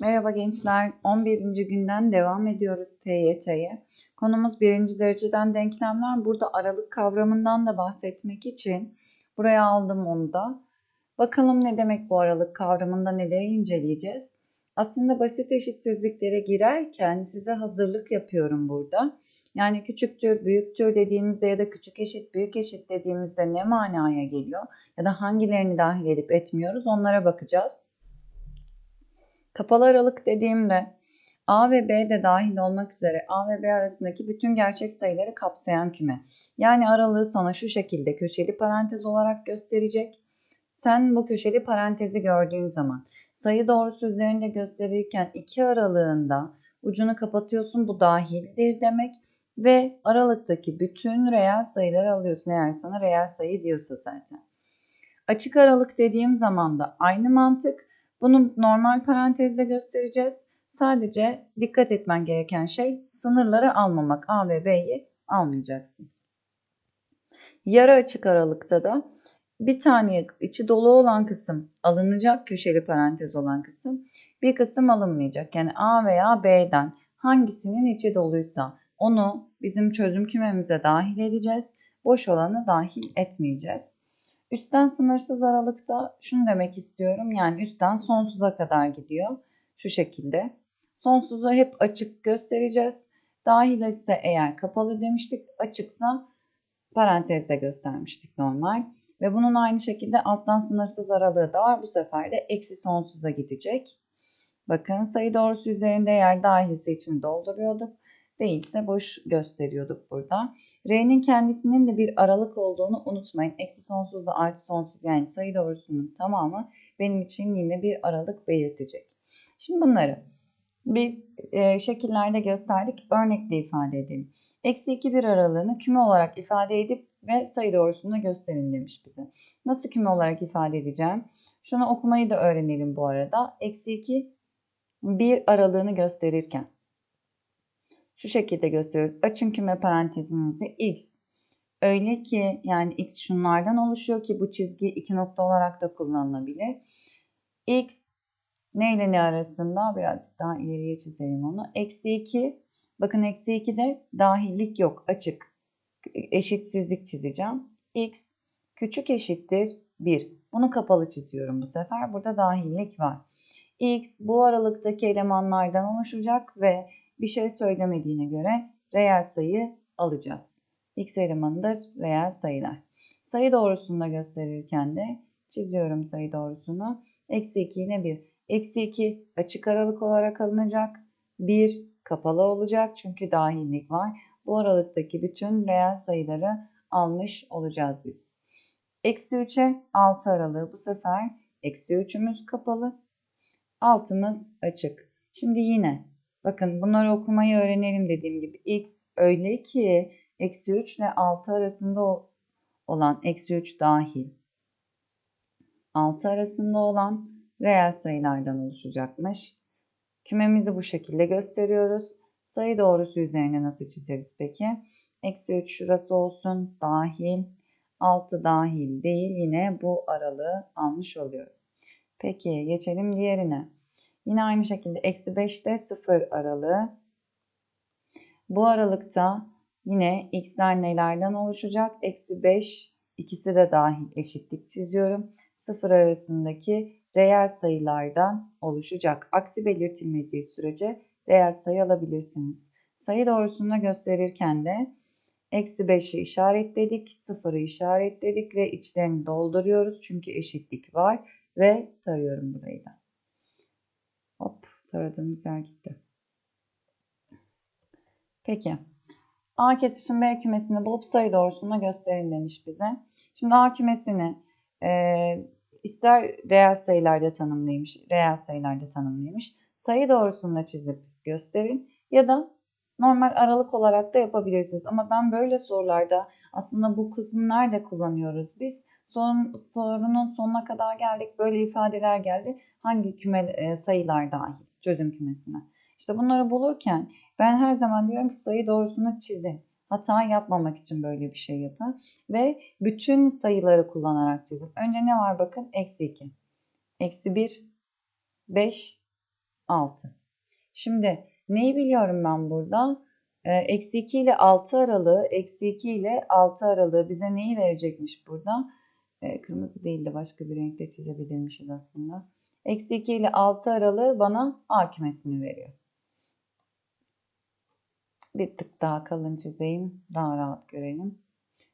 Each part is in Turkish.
Merhaba gençler. 11. günden devam ediyoruz TYT'ye. Konumuz birinci dereceden denklemler. Burada aralık kavramından da bahsetmek için buraya aldım onu da. Bakalım ne demek bu aralık kavramında neleri inceleyeceğiz. Aslında basit eşitsizliklere girerken size hazırlık yapıyorum burada. Yani küçüktür, büyüktür dediğimizde ya da küçük eşit, büyük eşit dediğimizde ne manaya geliyor? Ya da hangilerini dahil edip etmiyoruz onlara bakacağız. Kapalı aralık dediğimde A ve B de dahil olmak üzere A ve B arasındaki bütün gerçek sayıları kapsayan küme. Yani aralığı sana şu şekilde köşeli parantez olarak gösterecek. Sen bu köşeli parantezi gördüğün zaman sayı doğrusu üzerinde gösterirken iki aralığında ucunu kapatıyorsun bu dahildir demek ve aralıktaki bütün reel sayıları alıyorsun eğer sana reel sayı diyorsa zaten. Açık aralık dediğim zaman da aynı mantık bunu normal parantezle göstereceğiz. Sadece dikkat etmen gereken şey sınırları almamak. A ve B'yi almayacaksın. Yarı açık aralıkta da bir tane içi dolu olan kısım alınacak, köşeli parantez olan kısım. Bir kısım alınmayacak. Yani A veya B'den hangisinin içi doluysa onu bizim çözüm kümemize dahil edeceğiz. Boş olanı dahil etmeyeceğiz. Üstten sınırsız aralıkta şunu demek istiyorum. Yani üstten sonsuza kadar gidiyor. Şu şekilde. Sonsuzu hep açık göstereceğiz. Dahil ise eğer kapalı demiştik. Açıksa parantezle göstermiştik normal. Ve bunun aynı şekilde alttan sınırsız aralığı da var. Bu sefer de eksi sonsuza gidecek. Bakın sayı doğrusu üzerinde eğer dahilse için dolduruyorduk değilse boş gösteriyorduk burada. R'nin kendisinin de bir aralık olduğunu unutmayın. Eksi sonsuzla artı sonsuz yani sayı doğrusunun tamamı benim için yine bir aralık belirtecek. Şimdi bunları biz e, şekillerde gösterdik. Örnekle ifade edelim. Eksi 2 bir aralığını küme olarak ifade edip ve sayı doğrusunu gösterin demiş bize. Nasıl küme olarak ifade edeceğim? Şunu okumayı da öğrenelim bu arada. Eksi 2 bir aralığını gösterirken şu şekilde gösteriyoruz. Açın küme parantezinizi x. Öyle ki yani x şunlardan oluşuyor ki bu çizgi iki nokta olarak da kullanılabilir. x ne ile ne arasında birazcık daha ileriye çizelim onu. Eksi 2 bakın eksi 2'de dahillik yok açık. Eşitsizlik çizeceğim. x küçük eşittir 1. Bunu kapalı çiziyorum bu sefer. Burada dahillik var. x bu aralıktaki elemanlardan oluşacak ve bir şey söylemediğine göre reel sayı alacağız. X elemanıdır reel sayılar. Sayı doğrusunu da gösterirken de çiziyorum sayı doğrusunu. Eksi 2 yine 1. Eksi 2 açık aralık olarak alınacak. 1 kapalı olacak çünkü dahillik var. Bu aralıktaki bütün reel sayıları almış olacağız biz. Eksi 3'e 6 aralığı bu sefer eksi 3'ümüz kapalı. Altımız açık. Şimdi yine Bakın bunları okumayı öğrenelim dediğim gibi. X öyle ki eksi 3 ile 6 arasında olan eksi 3 dahil. 6 arasında olan reel sayılardan oluşacakmış. Kümemizi bu şekilde gösteriyoruz. Sayı doğrusu üzerine nasıl çizeriz peki? Eksi 3 şurası olsun dahil. 6 dahil değil yine bu aralığı almış oluyorum. Peki geçelim diğerine. Yine aynı şekilde eksi 5'te 0 aralığı. Bu aralıkta yine x'ler nelerden oluşacak? Eksi 5 ikisi de dahil eşitlik çiziyorum. 0 arasındaki reel sayılardan oluşacak. Aksi belirtilmediği sürece reel sayı alabilirsiniz. Sayı doğrusunu gösterirken de eksi 5'i işaretledik, 0'ı işaretledik ve içlerini dolduruyoruz. Çünkü eşitlik var ve tarıyorum burayı da. Hop taradığımız yer gitti. Peki. A kesişim B kümesini bulup sayı doğrusuna gösterin demiş bize. Şimdi A kümesini e, ister reel sayılarda tanımlaymış, reel sayılarda tanımlaymış. Sayı doğrusunda çizip gösterin ya da normal aralık olarak da yapabilirsiniz. Ama ben böyle sorularda aslında bu kısmı nerede kullanıyoruz biz? Sorun, sorunun sonuna kadar geldik. Böyle ifadeler geldi. Hangi küme e, sayılar dahil çözüm kümesine? İşte bunları bulurken ben her zaman diyorum ki sayı doğrusunu çizin. Hata yapmamak için böyle bir şey yapın. Ve bütün sayıları kullanarak çizin. Önce ne var bakın? Eksi 2. Eksi 1. 5. 6. Şimdi neyi biliyorum ben burada? Ee, Eksi 2 ile 6 aralığı, eksi 2 ile 6 aralığı bize neyi verecekmiş burada? Ee, kırmızı değil de başka bir renkle çizebilirmişiz aslında. Eksi 2 ile 6 aralığı bana A kümesini veriyor. Bir tık daha kalın çizeyim. Daha rahat görelim.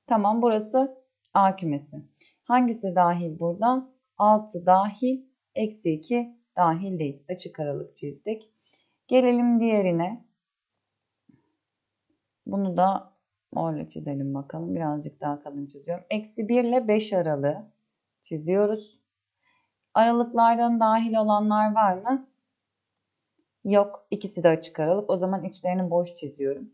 Tamam burası A kümesi. Hangisi dahil burada? 6 dahil, eksi 2 dahil değil. Açık aralık çizdik. Gelelim diğerine. Bunu da morla çizelim bakalım. Birazcık daha kalın çiziyorum. Eksi 1 ile 5 aralığı çiziyoruz. Aralıklardan dahil olanlar var mı? Yok. İkisi de açık aralık. O zaman içlerini boş çiziyorum.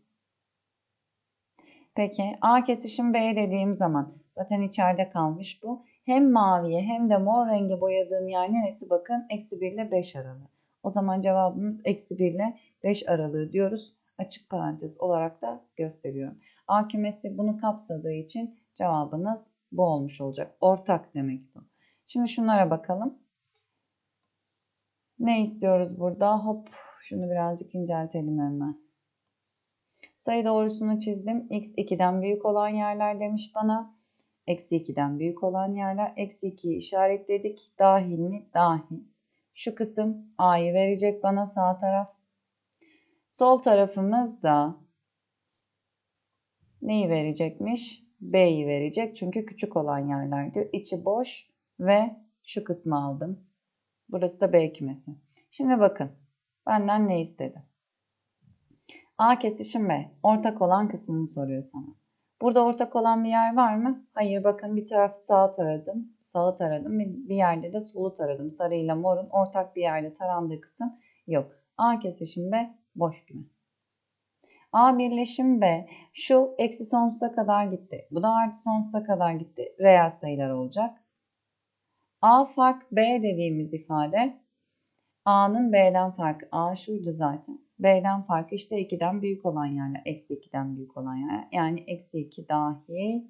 Peki A kesişim B dediğim zaman zaten içeride kalmış bu. Hem maviye hem de mor rengi boyadığım yer neresi? Bakın eksi 1 ile 5 aralığı. O zaman cevabımız eksi 1 ile 5 aralığı diyoruz. Açık parantez olarak da gösteriyorum. A kümesi bunu kapsadığı için cevabınız bu olmuş olacak. Ortak demek bu. Şimdi şunlara bakalım. Ne istiyoruz burada? Hop şunu birazcık inceltelim hemen. Sayı doğrusunu çizdim. X 2'den büyük olan yerler demiş bana. Eksi 2'den büyük olan yerler. Eksi 2'yi işaretledik. Dahil mi? Dahil. Şu kısım A'yı verecek bana sağ taraf. Sol tarafımız da neyi verecekmiş? B'yi verecek. Çünkü küçük olan yerler diyor. İçi boş ve şu kısmı aldım. Burası da B kümesi. Şimdi bakın. Benden ne istedi? A kesişim B. Ortak olan kısmını soruyor sana. Burada ortak olan bir yer var mı? Hayır bakın bir taraf sağa taradım. Sağı taradım. Bir yerde de solu taradım. Sarı ile morun ortak bir yerde tarandığı kısım yok. A kesişim B boş küme. A birleşim B şu eksi sonsuza kadar gitti. Bu da artı sonsuza kadar gitti. Reel sayılar olacak. A fark B dediğimiz ifade A'nın B'den farkı. A şuydu zaten. B'den farkı işte 2'den büyük olan yerler. Eksi 2'den büyük olan yerler. Yani eksi 2 dahil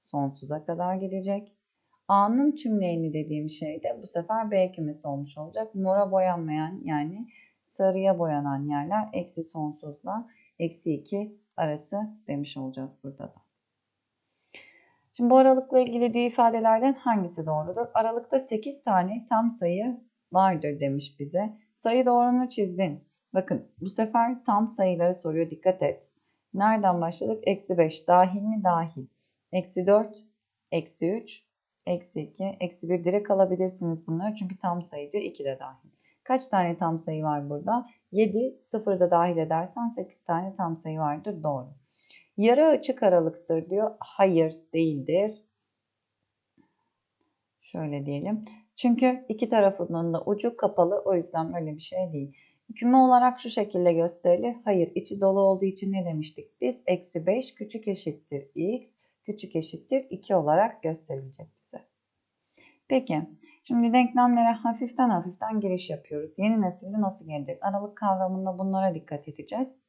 sonsuza kadar gelecek. A'nın tümleyeni dediğim şey de bu sefer B kümesi olmuş olacak. Mora boyanmayan yani sarıya boyanan yerler eksi sonsuzla eksi 2 arası demiş olacağız burada da. Şimdi bu aralıkla ilgili diğer ifadelerden hangisi doğrudur? Aralıkta 8 tane tam sayı vardır demiş bize. Sayı doğrunu çizdin. Bakın bu sefer tam sayıları soruyor dikkat et. Nereden başladık? Eksi 5 dahil mi? Dahil. Eksi 4, eksi 3, eksi 2, eksi 1 direkt alabilirsiniz bunları. Çünkü tam sayı diyor 2 de dahil. Kaç tane tam sayı var burada? 7, 0 da dahil edersen 8 tane tam sayı vardır. Doğru. Yarı açık aralıktır diyor. Hayır değildir. Şöyle diyelim. Çünkü iki tarafının da ucu kapalı o yüzden öyle bir şey değil. Küme olarak şu şekilde gösterilir. Hayır içi dolu olduğu için ne demiştik? Biz eksi 5 küçük eşittir x küçük eşittir 2 olarak gösterilecek bize. Peki şimdi denklemlere hafiften hafiften giriş yapıyoruz. Yeni nesilde nasıl gelecek? Aralık kavramında bunlara dikkat edeceğiz.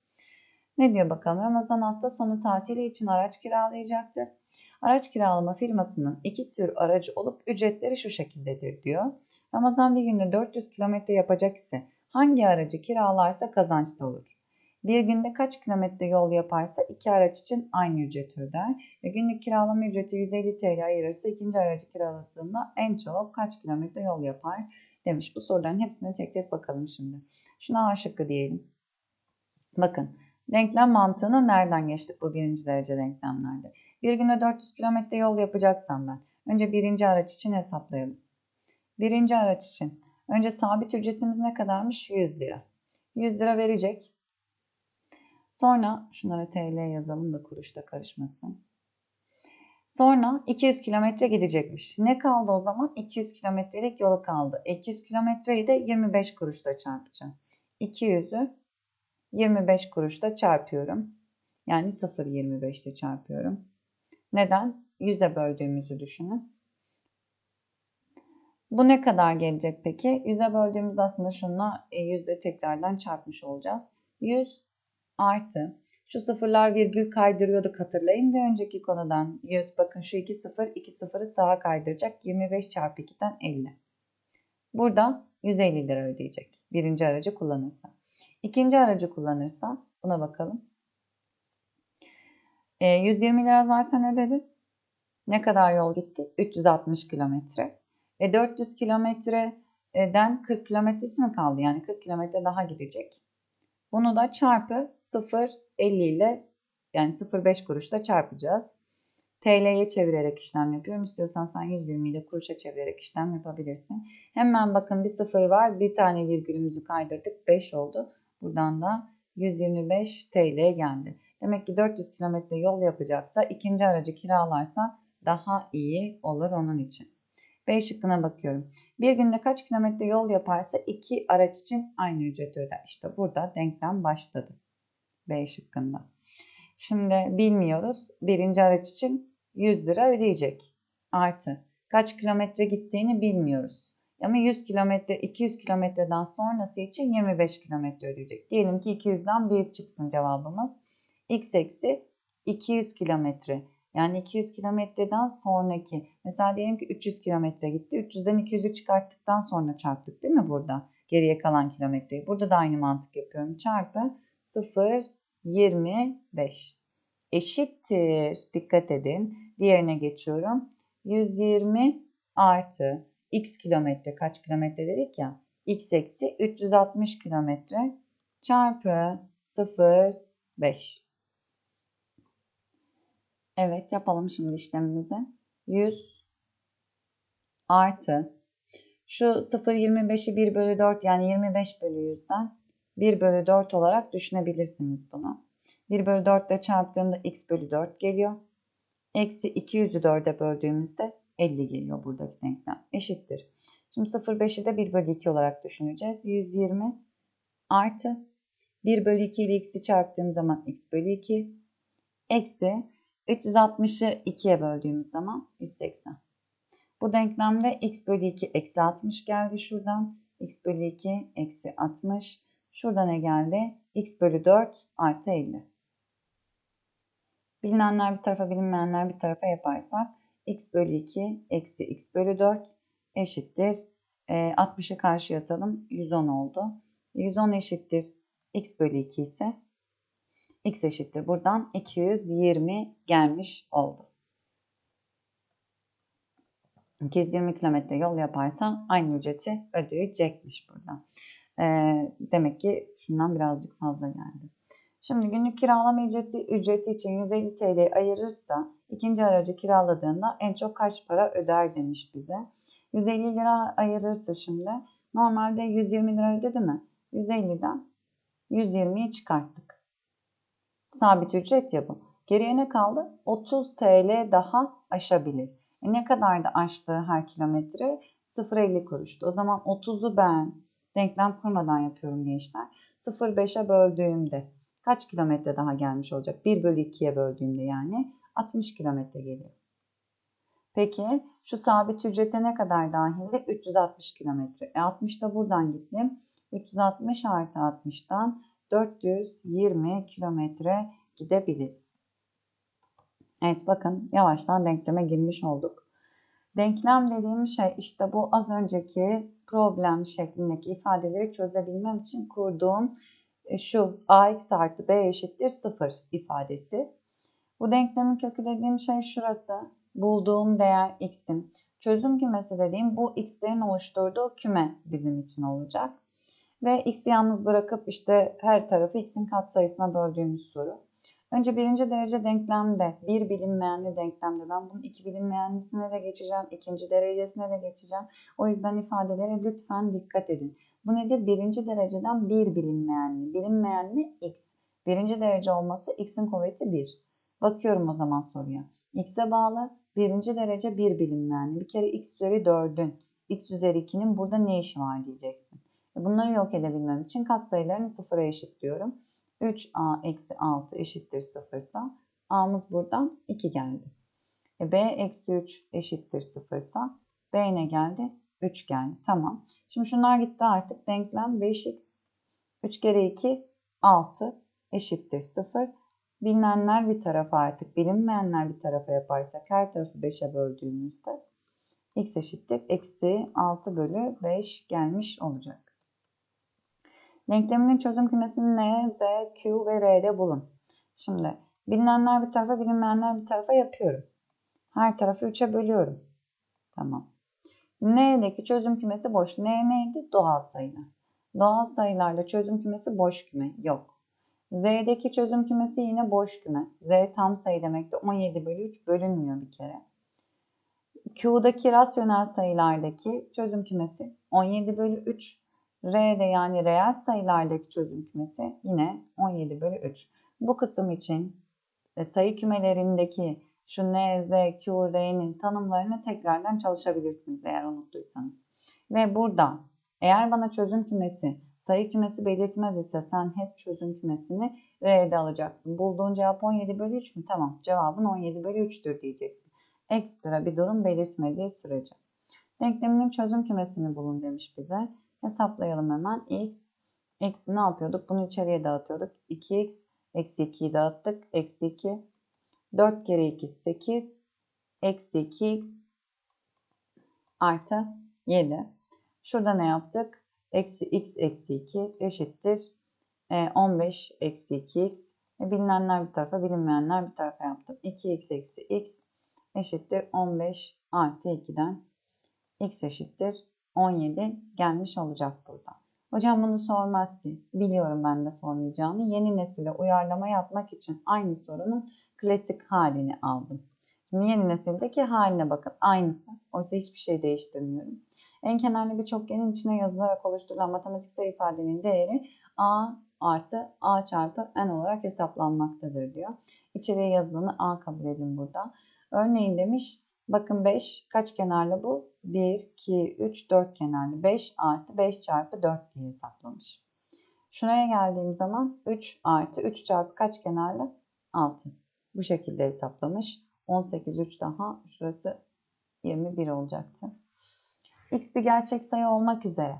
Ne diyor bakalım? Ramazan hafta sonu tatili için araç kiralayacaktı. Araç kiralama firmasının iki tür aracı olup ücretleri şu şekildedir diyor. Ramazan bir günde 400 kilometre yapacak ise hangi aracı kiralarsa kazançlı olur. Bir günde kaç kilometre yol yaparsa iki araç için aynı ücret öder ve günlük kiralama ücreti 150 TL ayırırsa ikinci aracı kiraladığında en çok kaç kilometre yol yapar demiş. Bu soruların hepsine tek tek bakalım şimdi. Şuna A şıkkı diyelim. Bakın denklem mantığını nereden geçtik bu birinci derece denklemlerde? Bir günde 400 kilometre yol yapacaksam ben. Önce birinci araç için hesaplayalım. Birinci araç için. Önce sabit ücretimiz ne kadarmış? 100 lira. 100 lira verecek. Sonra şunlara TL yazalım da kuruşla karışmasın. Sonra 200 kilometre gidecekmiş. Ne kaldı o zaman? 200 kilometrelik yolu kaldı. 200 kilometreyi de 25 kuruşla çarpacağım. 200'ü 25 kuruşla çarpıyorum. Yani 0.25 ile çarpıyorum. Neden? 100'e böldüğümüzü düşünün. Bu ne kadar gelecek peki? 100'e böldüğümüz aslında şunla e, yüzde tekrardan çarpmış olacağız. 100 artı şu sıfırlar virgül kaydırıyorduk hatırlayın bir önceki konudan. 100 bakın şu 2 sıfır 2 sıfırı sağa kaydıracak. 25 çarpı 2'den 50. Burada 150 lira ödeyecek. Birinci aracı kullanırsa. İkinci aracı kullanırsa buna bakalım. E, 120 lira zaten ödedi. Ne kadar yol gitti? 360 kilometre. E, 400 kilometreden 40 kilometresi mi kaldı? Yani 40 kilometre daha gidecek. Bunu da çarpı 0.50 ile yani 0.5 kuruşta çarpacağız. TL'ye çevirerek işlem yapıyorum. İstiyorsan sen 120 ile kuruşa çevirerek işlem yapabilirsin. Hemen bakın bir sıfır var. Bir tane virgülümüzü kaydırdık. 5 oldu. Buradan da 125 TL geldi. Demek ki 400 kilometre yol yapacaksa ikinci aracı kiralarsa daha iyi olur onun için. B şıkkına bakıyorum. Bir günde kaç kilometre yol yaparsa iki araç için aynı ücreti öder. İşte burada denklem başladı. B şıkkında. Şimdi bilmiyoruz. Birinci araç için 100 lira ödeyecek. Artı kaç kilometre gittiğini bilmiyoruz. Ama 100 kilometre, 200 kilometreden sonrası için 25 kilometre ödeyecek. Diyelim ki 200'den büyük çıksın cevabımız. X eksi 200 kilometre. Yani 200 kilometreden sonraki. Mesela diyelim ki 300 kilometre gitti. 300'den 200'ü çıkarttıktan sonra çarptık değil mi burada? Geriye kalan kilometreyi. Burada da aynı mantık yapıyorum. Çarpı 0, 25 eşittir. Dikkat edin. Diğerine geçiyorum. 120 artı x kilometre kaç kilometre dedik ya? x eksi 360 kilometre çarpı 0, 5. Evet yapalım şimdi işlemimizi. 100 artı şu 0,25'i 1 bölü 4 yani 25 bölü 100'den 1 bölü 4 olarak düşünebilirsiniz bunu. 1 bölü 4 ile çarptığımda x bölü 4 geliyor. Eksi 200'ü 4'e böldüğümüzde 50 geliyor buradaki denklem. Eşittir. Şimdi 0,5'i de 1 bölü 2 olarak düşüneceğiz. 120 artı 1 bölü 2 ile x'i çarptığım zaman x bölü 2 eksi 360'ı 2'ye böldüğümüz zaman 180. Bu denklemde x bölü 2 eksi 60 geldi şuradan. x bölü 2 eksi 60. Şurada ne geldi? x bölü 4 artı 50. Bilinenler bir tarafa bilinmeyenler bir tarafa yaparsak x bölü 2 eksi x bölü 4 eşittir. E, 60'ı karşı atalım. 110 oldu. 110 eşittir. x bölü 2 ise x eşittir. Buradan 220 gelmiş oldu. 220 kilometre yol yaparsa aynı ücreti ödeyecekmiş burada. Ee, demek ki şundan birazcık fazla geldi. Şimdi günlük kiralama ücreti, ücreti için 150 TL ayırırsa ikinci aracı kiraladığında en çok kaç para öder demiş bize. 150 lira ayırırsa şimdi normalde 120 lira ödedi mi? 150'den 120'yi çıkarttık. Sabit ücret ya bu. Geriye ne kaldı? 30 TL daha aşabilir. E ne kadar da aştığı her kilometre? 0.50 kuruştu. O zaman 30'u ben denklem kurmadan yapıyorum gençler. 0.5'e böldüğümde kaç kilometre daha gelmiş olacak? 1 bölü 2'ye böldüğümde yani 60 kilometre geliyor. Peki şu sabit ücrete ne kadar dahildi? 360 kilometre. E 60 da buradan gittim. 360 artı 60'tan 420 kilometre gidebiliriz. Evet bakın yavaştan denkleme girmiş olduk. Denklem dediğim şey işte bu az önceki problem şeklindeki ifadeleri çözebilmem için kurduğum e, şu ax artı b eşittir 0 ifadesi. Bu denklemin kökü dediğim şey şurası. Bulduğum değer x'im. Çözüm kümesi dediğim bu x'lerin oluşturduğu küme bizim için olacak. Ve x'i yalnız bırakıp işte her tarafı x'in katsayısına böldüğümüz soru. Önce birinci derece denklemde, bir bilinmeyenli denklemde ben bunun iki bilinmeyenlisine de geçeceğim, ikinci derecesine de geçeceğim. O yüzden ifadelere lütfen dikkat edin. Bu nedir? Birinci dereceden bir bilinmeyenli. Bilinmeyenli x. Birinci derece olması x'in kuvveti 1. Bakıyorum o zaman soruya. x'e bağlı birinci derece bir bilinmeyenli. Bir kere x üzeri 4'ün, x üzeri 2'nin burada ne işi var diyeceksin. Bunları yok edebilmem için katsayılarını sıfıra eşitliyorum. 3a eksi 6 eşittir 0 ise a'mız buradan 2 geldi. E, b eksi 3 eşittir 0 ise b ne geldi? 3 geldi. Tamam. Şimdi şunlar gitti artık. Denklem 5x 3 kere 2 6 eşittir 0. Bilinenler bir tarafa artık bilinmeyenler bir tarafa yaparsak her tarafı 5'e böldüğümüzde x eşittir. Eksi 6 bölü 5 gelmiş olacak. Denkleminin çözüm kümesini n, z, q ve r'de bulun. Şimdi bilinenler bir tarafa bilinmeyenler bir tarafa yapıyorum. Her tarafı 3'e bölüyorum. Tamam. N'deki çözüm kümesi boş. N neydi? Doğal sayılar. Doğal sayılarla çözüm kümesi boş küme. Yok. Z'deki çözüm kümesi yine boş küme. Z tam sayı demek de 17 bölü 3 bölünmüyor bir kere. Q'daki rasyonel sayılardaki çözüm kümesi 17 bölü 3. R'de yani reel sayılardaki çözüm kümesi yine 17 bölü 3. Bu kısım için e, sayı kümelerindeki şu N, Z, Q, R'nin tanımlarını tekrardan çalışabilirsiniz eğer unuttuysanız. Ve burada eğer bana çözüm kümesi sayı kümesi belirtmez ise sen hep çözüm kümesini R'de alacaksın. Bulduğun cevap 17 bölü 3 mü? Tamam cevabın 17 bölü 3'tür diyeceksin. Ekstra bir durum belirtmediği sürece. Denkleminin çözüm kümesini bulun demiş bize. Hesaplayalım hemen. x eksi ne yapıyorduk? Bunu içeriye dağıtıyorduk. 2x eksi 2'yi dağıttık. Eksi 2 4 kere 2 8 eksi 2x artı 7. Şurada ne yaptık? Eksi x eksi 2 eşittir 15 e, eksi 2x. E, bilinenler bir tarafa bilinmeyenler bir tarafa yaptım. 2x eksi x eşittir 15 artı 2'den x eşittir 17 gelmiş olacak burada. Hocam bunu sormaz ki. Biliyorum ben de sormayacağını. Yeni nesile uyarlama yapmak için aynı sorunun klasik halini aldım. Şimdi yeni nesildeki haline bakın. Aynısı. Oysa hiçbir şey değiştirmiyorum. En kenarlı bir çokgenin içine yazılarak oluşturulan matematiksel ifadenin değeri a artı a çarpı n olarak hesaplanmaktadır diyor. İçeriye yazılanı a kabul edin burada. Örneğin demiş bakın 5 kaç kenarlı bu? 1, 2, 3, 4 kenarlı. 5 artı 5 çarpı 4 diye hesaplamış. Şuraya geldiğim zaman 3 artı 3 çarpı kaç kenarlı? 6. Bu şekilde hesaplamış. 18, 3 daha şurası 21 olacaktı. X bir gerçek sayı olmak üzere.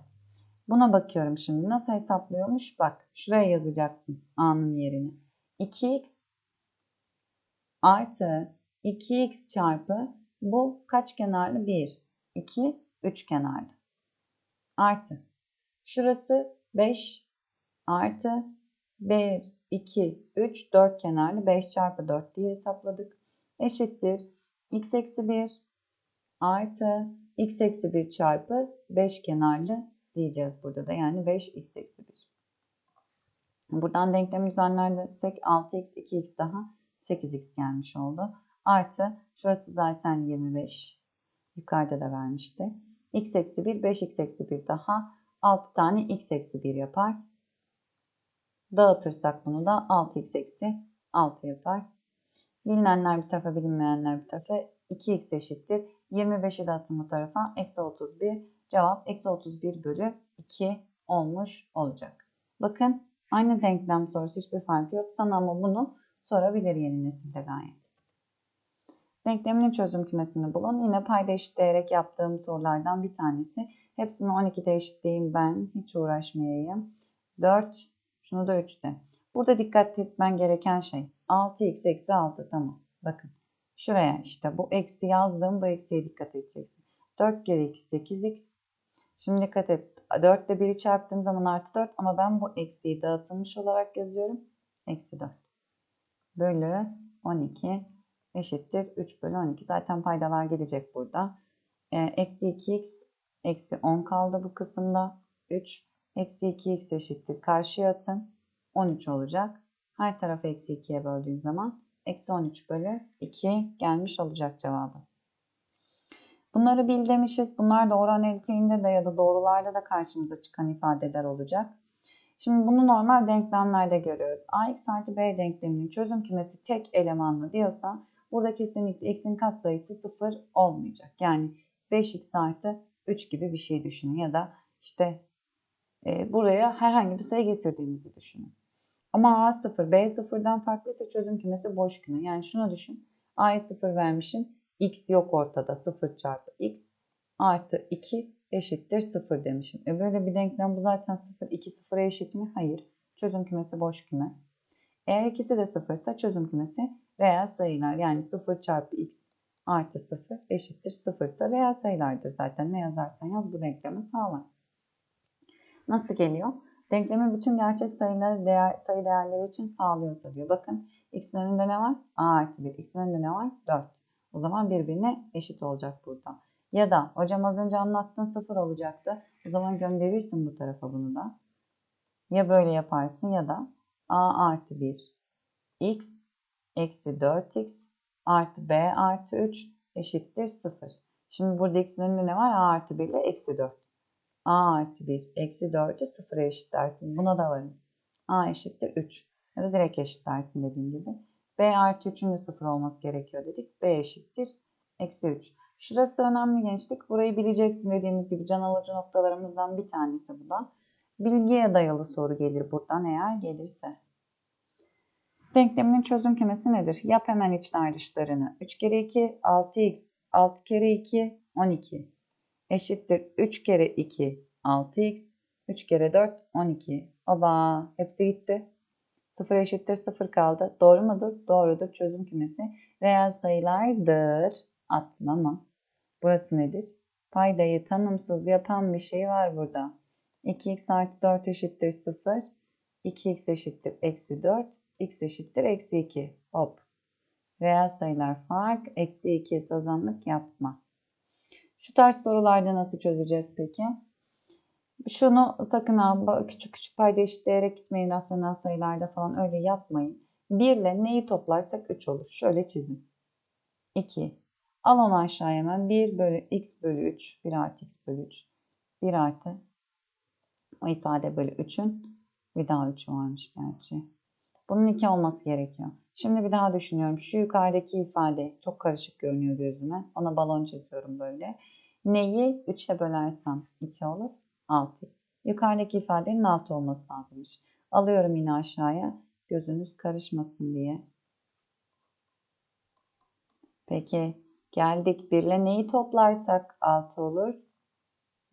Buna bakıyorum şimdi. Nasıl hesaplıyormuş? Bak şuraya yazacaksın A'nın yerini. 2x artı 2x çarpı bu kaç kenarlı? 1, 2, 3 kenarlı. Artı. Şurası 5 artı 1, 2, 3, 4 kenarlı 5 çarpı 4 diye hesapladık. Eşittir. x eksi 1 artı x eksi 1 çarpı 5 kenarlı diyeceğiz burada da. Yani 5 x eksi 1. Buradan denklemi düzenlersek 6x 2x daha 8x gelmiş oldu. Artı şurası zaten 25. Yukarıda da vermişti. x eksi 1 5x eksi 1 daha 6 tane x eksi 1 yapar. Dağıtırsak bunu da 6x eksi 6 yapar. Bilinenler bir tarafa bilinmeyenler bir tarafa 2x eşittir. 25'i de atın bu tarafa. Eksi 31. Cevap eksi 31 bölü 2 olmuş olacak. Bakın aynı denklem sorusu hiçbir farkı yok. Sana ama bunu sorabilir yeni nesilde gayet. Denkleminin çözüm kümesini bulun. Yine payda eşitleyerek yaptığım sorulardan bir tanesi. Hepsini 12'de eşitleyeyim ben. Hiç uğraşmayayım. 4 şunu da 3'te. Burada dikkat etmen gereken şey 6x eksi 6 tamam. Bakın şuraya işte bu eksi yazdığım bu eksiye dikkat edeceksin. 4 kere 2 8x. Şimdi dikkat et 4 ile 1'i çarptığım zaman artı 4 ama ben bu eksiyi dağıtılmış olarak yazıyorum. Eksi 4 bölü 12 eşittir 3 bölü 12. Zaten paydalar gelecek burada. E, eksi 2x eksi 10 kaldı bu kısımda. 3 Eksi 2x eşittir. Karşıya atın. 13 olacak. Her tarafı eksi 2'ye böldüğün zaman eksi 13 bölü 2 gelmiş olacak cevabı. Bunları bil demişiz. Bunlar doğru analitiğinde de ya da doğrularda da karşımıza çıkan ifadeler olacak. Şimdi bunu normal denklemlerde görüyoruz. ax artı b denkleminin çözüm kümesi tek elemanlı diyorsa burada kesinlikle x'in katsayısı 0 olmayacak. Yani 5x artı 3 gibi bir şey düşünün ya da işte e, buraya herhangi bir sayı getirdiğimizi düşünün. Ama A0, B0'dan farklıysa çözüm kümesi boş küme. Yani şunu düşün. A'ya 0 vermişim. X yok ortada. 0 çarpı X artı 2 eşittir 0 demişim. E böyle bir denklem bu zaten 0, 2 0'a eşit mi? Hayır. Çözüm kümesi boş küme. Eğer ikisi de 0 ise çözüm kümesi reel sayılar. Yani 0 çarpı X artı 0 eşittir 0 ise reel sayılardır zaten. Ne yazarsan yaz bu denklemi sağlar. Nasıl geliyor? Denklemin bütün gerçek sayıları değer, sayı değerleri için sağlıyorsa diyor. Bakın x'in önünde ne var? a artı 1. x'in önünde ne var? 4. O zaman birbirine eşit olacak burada. Ya da hocam az önce anlattığın 0 olacaktı. O zaman gönderirsin bu tarafa bunu da. Ya böyle yaparsın ya da a artı 1 x eksi 4x artı b artı 3 eşittir 0. Şimdi burada x'in önünde ne var? a artı 1 ile eksi 4 a artı 1 eksi 4'ü 0'a eşitlersin. Buna da varım. a eşittir 3. Ya da direkt eşitlersin dediğim gibi. b artı 3'ün de 0 olması gerekiyor dedik. b eşittir eksi 3. Şurası önemli gençlik. Burayı bileceksin dediğimiz gibi can alıcı noktalarımızdan bir tanesi bu da. Bilgiye dayalı soru gelir buradan eğer gelirse. Denkleminin çözüm kümesi nedir? Yap hemen içler dışlarını. 3 kere 2 6x, 6 kere 2 12 eşittir 3 kere 2 6x, 3 kere 4 12. Oba hepsi gitti. 0 eşittir 0 kaldı. Doğru mudur? Doğrudur. Çözüm kümesi reel sayılardır. Atlama. Burası nedir? Paydayı tanımsız yapan bir şey var burada. 2x artı 4 eşittir 0. 2x eşittir eksi 4. x eşittir eksi 2. Hop. Reel sayılar fark. Eksi 2 sazanlık yapma. Şu tarz sorularda nasıl çözeceğiz peki? Şunu sakın ha küçük küçük payda eşitleyerek gitmeyin rasyonel sayılarda falan öyle yapmayın. 1 ile neyi toplarsak 3 olur. Şöyle çizin. 2. Al onu aşağıya hemen. 1 bölü x bölü 3. 1 artı x bölü 3. 1 artı o ifade bölü 3'ün bir daha 3 varmış gerçi. Bunun 2 olması gerekiyor. Şimdi bir daha düşünüyorum. Şu yukarıdaki ifade çok karışık görünüyor gözüme. Ona balon çiziyorum böyle. Neyi 3'e bölersem 2 olur? 6. Yukarıdaki ifadenin 6 olması lazımmış. Alıyorum yine aşağıya. Gözünüz karışmasın diye. Peki geldik 1 ile neyi toplarsak 6 olur?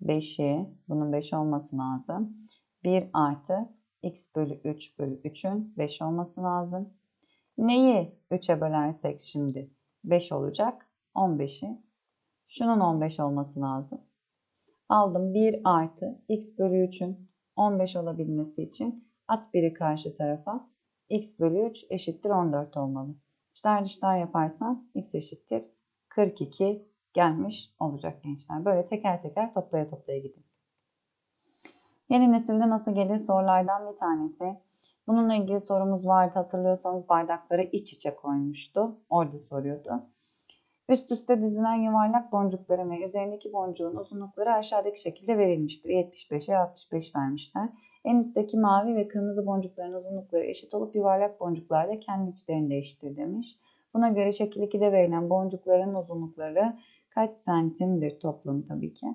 5'i. Bunun 5 olması lazım. 1 artı x bölü 3 bölü 3'ün 5 olması lazım. Neyi 3'e bölersek şimdi 5 olacak. 15'i. Şunun 15 olması lazım. Aldım 1 artı x bölü 3'ün 15 olabilmesi için at 1'i karşı tarafa. x bölü 3 eşittir 14 olmalı. İçler dışlar yaparsan x eşittir 42 gelmiş olacak gençler. Böyle teker teker toplaya toplaya gidin. Yeni nesilde nasıl gelir sorulardan bir tanesi. Bununla ilgili sorumuz vardı hatırlıyorsanız bardakları iç içe koymuştu. Orada soruyordu. Üst üste dizilen yuvarlak boncukların ve üzerindeki boncuğun uzunlukları aşağıdaki şekilde verilmiştir. 75'e 65 vermişler. En üstteki mavi ve kırmızı boncukların uzunlukları eşit olup yuvarlak boncuklarla kendi içlerinde eşittir demiş. Buna göre şekil 2'de verilen boncukların uzunlukları kaç santimdir toplam tabii ki.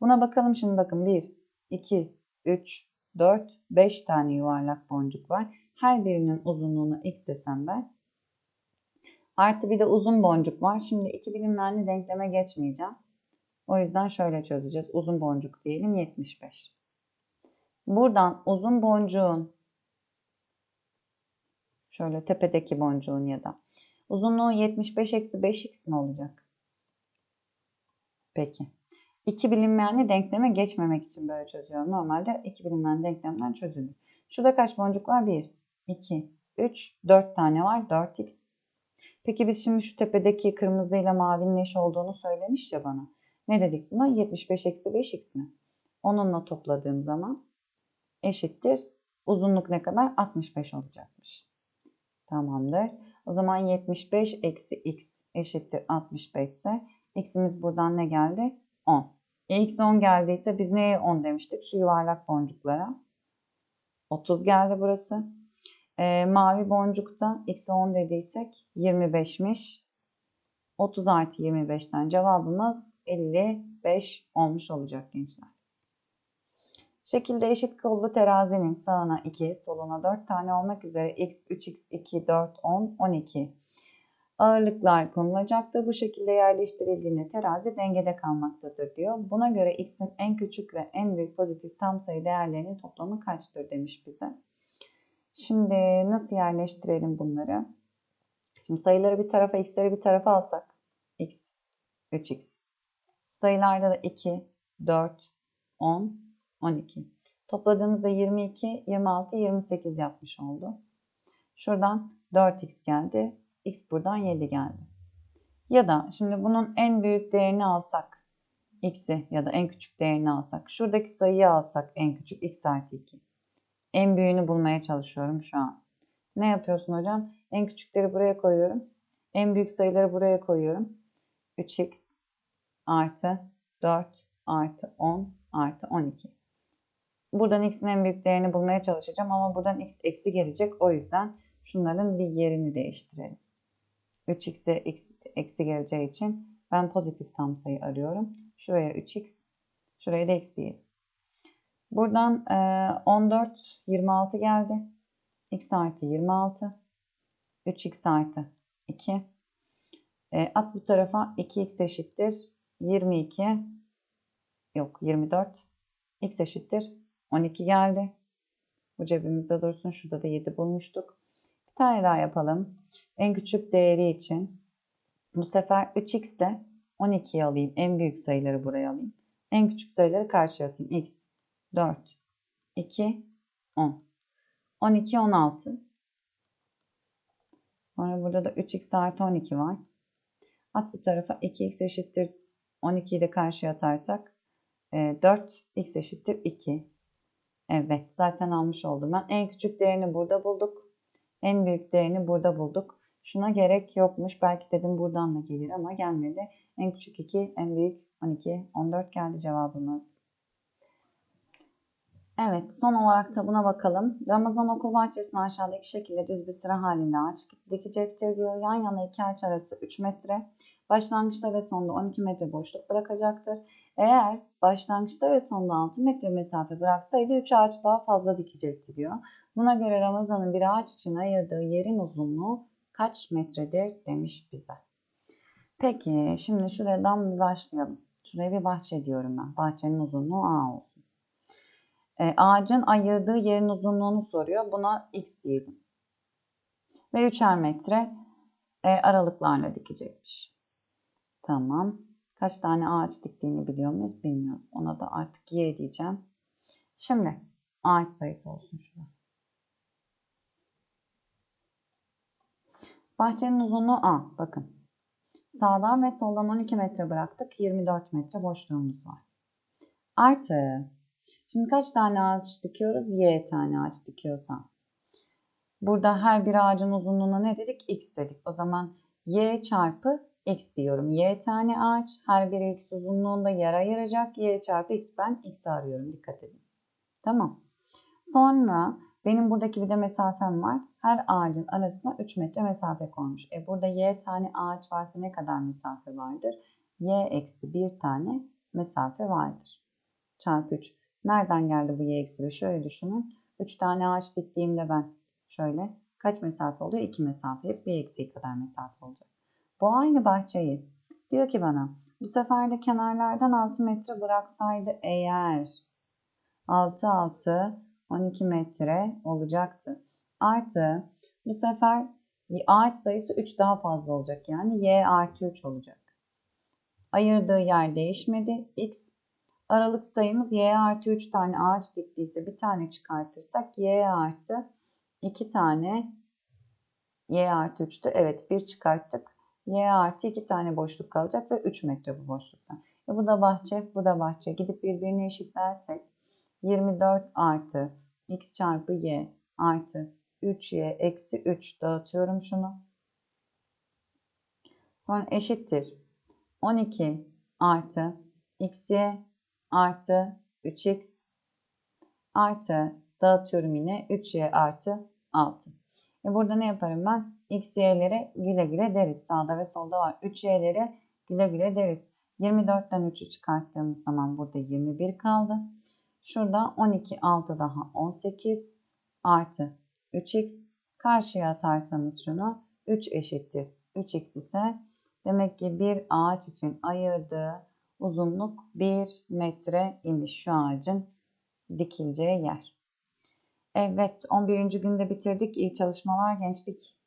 Buna bakalım şimdi bakın 1, 2, 3, 4, 5 tane yuvarlak boncuk var. Her birinin uzunluğuna x desem ben. Artı bir de uzun boncuk var. Şimdi iki bilinmeyenli denkleme geçmeyeceğim. O yüzden şöyle çözeceğiz. Uzun boncuk diyelim 75. Buradan uzun boncuğun şöyle tepedeki boncuğun ya da uzunluğu 75 eksi 5x mi olacak? Peki. İki bilinmeyenli denkleme geçmemek için böyle çözüyorum. Normalde iki bilinmeyen denklemden çözülür. Şurada kaç boncuk var? 1, 2, 3, 4 tane var. 4x. Peki biz şimdi şu tepedeki kırmızıyla mavinin eş olduğunu söylemiş ya bana. Ne dedik buna? 75 eksi 5x mi? Onunla topladığım zaman eşittir. Uzunluk ne kadar? 65 olacakmış. Tamamdır. O zaman 75 eksi x eşittir 65 ise x'imiz buradan ne geldi? 10. E, x 10 geldiyse biz neye 10 demiştik? Şu yuvarlak boncuklara. 30 geldi burası. E, mavi boncukta x 10 dediysek 25'miş. 30 artı 25'ten cevabımız 55 olmuş olacak gençler. Şekilde eşit kollu terazinin sağına 2, soluna 4 tane olmak üzere x, 3x, 2, 4, 10, 12 ağırlıklar konulacaktır. Bu şekilde yerleştirildiğinde terazi dengede kalmaktadır diyor. Buna göre x'in en küçük ve en büyük pozitif tam sayı değerlerinin toplamı kaçtır demiş bize. Şimdi nasıl yerleştirelim bunları? Şimdi sayıları bir tarafa, x'leri bir tarafa alsak. x, 3x. Sayılarda da 2, 4, 10, 12. Topladığımızda 22, 26, 28 yapmış oldu. Şuradan 4x geldi. X buradan 7 geldi. Ya da şimdi bunun en büyük değerini alsak x'i ya da en küçük değerini alsak. Şuradaki sayıyı alsak en küçük x artı 2. En büyüğünü bulmaya çalışıyorum şu an. Ne yapıyorsun hocam? En küçükleri buraya koyuyorum. En büyük sayıları buraya koyuyorum. 3x artı 4 artı 10 artı 12. Buradan x'in en büyük değerini bulmaya çalışacağım ama buradan x eksi gelecek. O yüzden şunların bir yerini değiştirelim. 3x'e x eksi geleceği için ben pozitif tam sayı arıyorum. Şuraya 3x, şuraya da x diyelim. Buradan 14, 26 geldi. x artı 26, 3x artı 2. E, at bu tarafa 2x eşittir 22, yok 24, x eşittir 12 geldi. Bu cebimizde dursun. Şurada da 7 bulmuştuk. Tane daha yapalım. En küçük değeri için bu sefer 3x de 12'yi alayım. En büyük sayıları buraya alayım. En küçük sayıları karşıya atayım. x 4, 2, 10. 12, 16. Sonra burada da 3x artı 12 var. At bu tarafa 2x eşittir 12'yi de karşıya atarsak 4, x eşittir 2. Evet zaten almış oldum ben. En küçük değerini burada bulduk. En büyük değerini burada bulduk. Şuna gerek yokmuş. Belki dedim buradan da gelir ama gelmedi. En küçük 2, en büyük 12, 14 geldi cevabımız. Evet son olarak da buna bakalım. Ramazan okul bahçesine aşağıdaki şekilde düz bir sıra halinde ağaç dikecektir diyor. Yan yana iki ağaç arası 3 metre. Başlangıçta ve sonda 12 metre boşluk bırakacaktır. Eğer başlangıçta ve sonda 6 metre mesafe bıraksaydı 3 ağaç daha fazla dikecekti diyor. Buna göre Ramazan'ın bir ağaç için ayırdığı yerin uzunluğu kaç metredir demiş bize. Peki şimdi şuradan bir başlayalım. Şuraya bir bahçe diyorum ben. Bahçenin uzunluğu A olsun. E, ağacın ayırdığı yerin uzunluğunu soruyor. Buna x diyelim. Ve 3'er metre e, aralıklarla dikecekmiş. Tamam. Kaç tane ağaç diktiğini biliyor muyuz? Bilmiyorum. Ona da artık y diyeceğim. Şimdi ağaç sayısı olsun şurada. Bahçenin uzunluğu A. Bakın. Sağdan ve soldan 12 metre bıraktık. 24 metre boşluğumuz var. Artı. Şimdi kaç tane ağaç dikiyoruz? Y tane ağaç dikiyorsam. Burada her bir ağacın uzunluğuna ne dedik? X dedik. O zaman Y çarpı x diyorum. Y tane ağaç her biri x uzunluğunda yer ayıracak. Y çarpı x ben x arıyorum. Dikkat edin. Tamam. Sonra benim buradaki bir de mesafem var. Her ağacın arasına 3 metre mesafe koymuş. E burada y tane ağaç varsa ne kadar mesafe vardır? y eksi 1 tane mesafe vardır. Çarpı 3. Nereden geldi bu y eksi 1? Şöyle düşünün. 3 tane ağaç diktiğimde ben şöyle kaç mesafe oluyor? 2 mesafe. Hep bir eksiği kadar mesafe olacak. Bu aynı bahçeyi. Diyor ki bana bu sefer de kenarlardan 6 metre bıraksaydı eğer 6 6 12 metre olacaktı. Artı bu sefer ağaç sayısı 3 daha fazla olacak. Yani y artı 3 olacak. Ayırdığı yer değişmedi. X aralık sayımız y artı 3 tane ağaç diktiyse bir tane çıkartırsak y artı 2 tane y artı 3'tü. Evet bir çıkarttık y artı 2 tane boşluk kalacak ve 3 metre bu boşluktan. E bu da bahçe, bu da bahçe. Gidip birbirini eşitlersek 24 artı x çarpı y artı 3y eksi 3 dağıtıyorum şunu. Sonra eşittir 12 artı xy artı 3x artı dağıtıyorum yine 3y artı 6. E burada ne yaparım ben? X, y'lere güle güle deriz. Sağda ve solda var. 3 y'lere güle güle deriz. 24'ten 3'ü çıkarttığımız zaman burada 21 kaldı. Şurada 12, 6 daha 18 artı 3x. Karşıya atarsanız şunu 3 eşittir. 3x ise demek ki bir ağaç için ayırdığı uzunluk 1 metre imiş şu ağacın dikileceği yer. Evet 11. günde bitirdik. İyi çalışmalar gençlik.